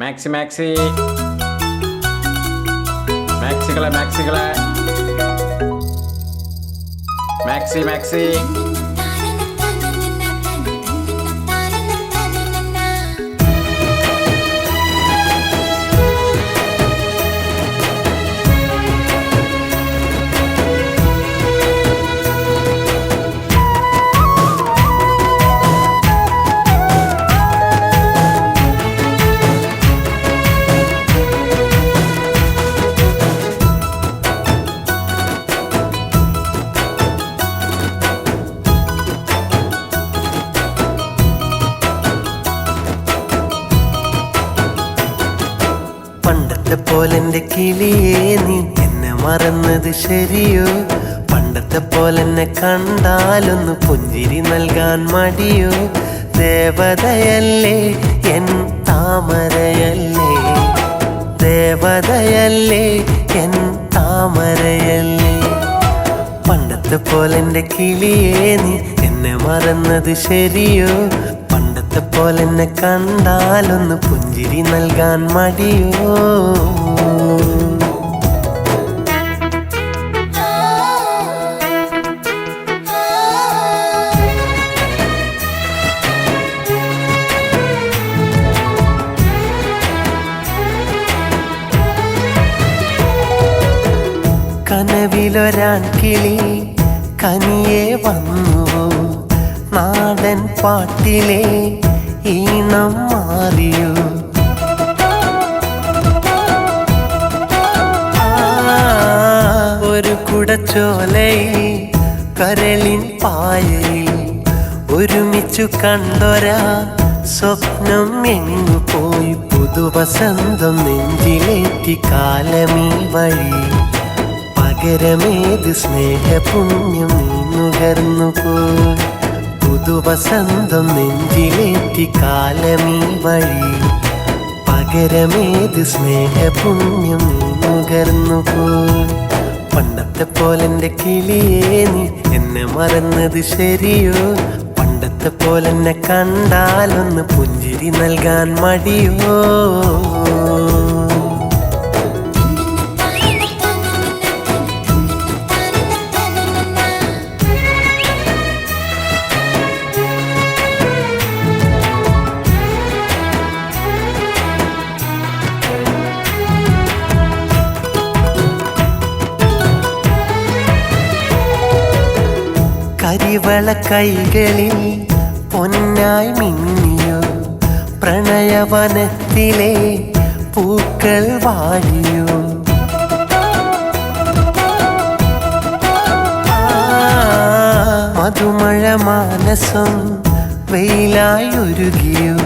Maxi maxi മാക്സികളെ മാക്സികളെ maxi maxi പോലെന്റെ കിളിയേ നീ എന്നെ മറന്നത് ശരിയോ? പണ്ടത്തെ പോലെന്നെ കണ്ടാലൊന്ന് പുഞ്ചിരി നൽകാൻ മടിയോ? ദേവതയല്ലേ എൻ താമരയല്ലേ? ദേവതയല്ലേ എൻ താമരയല്ലേ? പണ്ടത്തെ പോലെന്റെ കിളിയേ നീ എന്നെ മറന്നത് ശരിയോ? പോലെന്നെ കണ്ടാലൊന്ന് പുഞ്ചിരി നൽകാൻ മടിയോ? കനവിലൊരാൻ കിളി കനിയെ വന്നു. നാടൻ പാട്ടിലെ ഈണം മാറിയോ ഒരു കുടച്ചോലയിൽ കരളിൻ പായയിൽ ഒരുമിച്ചു കണ്ടൊരാ സ്വപ്നം എങ്ങു പോയി പുതുവസന്തം നെഞ്ചിലേറ്റി കാലമീ വഴി. പകരമേത് സ്നേഹപുണ്യം നീങ്ങുകർന്നു പോയി പുതുവസന്തം നെഞ്ചിലേറ്റി കാലമീ വഴി. പകരമേത് സ്നേഹപുണ്യം നുകർന്നു പണ്ടത്തെ പോലെന്റെ കിളിയേ നീ എന്നെ മറന്നത് ശരിയോ? പണ്ടത്തെ പോലെന്നെ കണ്ടാലൊന്ന് പുഞ്ചിരി നൽകാൻ മടിയോ? കരിവള കൈകളിൽ പൊന്നായി മിന്നിയോ. പ്രണയവനത്തിലെ പൂക്കൾ വാഴിയോ മധുമഴ മാനസം വെയിലായി ഒരുകിയോ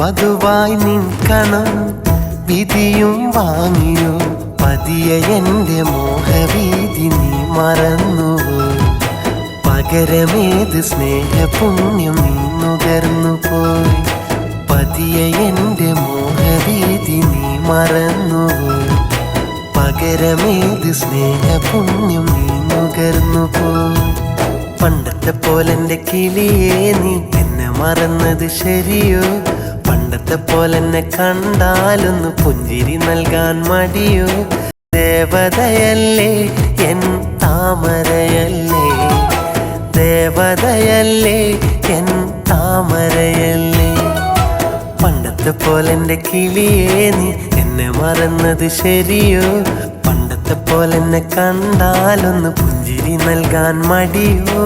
വധുവായി നിൽക്കണം വിധിയും വാങ്ങിയോ. പതിയ എന്റെ മോഹവീതി നീ മറന്നുവോ? പകരമേത് സ്നേഹപുണ്യം നീ നുകർന്നു പോയി. പതിയെ എന്റെ മോഹരീതി നീ മറന്നു പകരമേത് സ്നേഹപുണ്യം നീ നുകർന്നു പോയി. പണ്ടത്തെ പോലെന്റെ കിളിയെ നീ എന്നെ മറന്നത് ശരിയോ? പണ്ടത്തെ പോലെന്നെ കണ്ടാലൊന്ന് പുഞ്ചിരി നൽകാൻ മടിയോ? ദേവതയല്ലേ പണ്ടത്തെ പോലെന്റെ കിളിയേ നീ. എന്നെ മറന്നത് ശരിയോ? പണ്ടത്തെ പോലെന്നെ കണ്ടാലൊന്ന് പുഞ്ചിരി നൽകാൻ മടിയോ?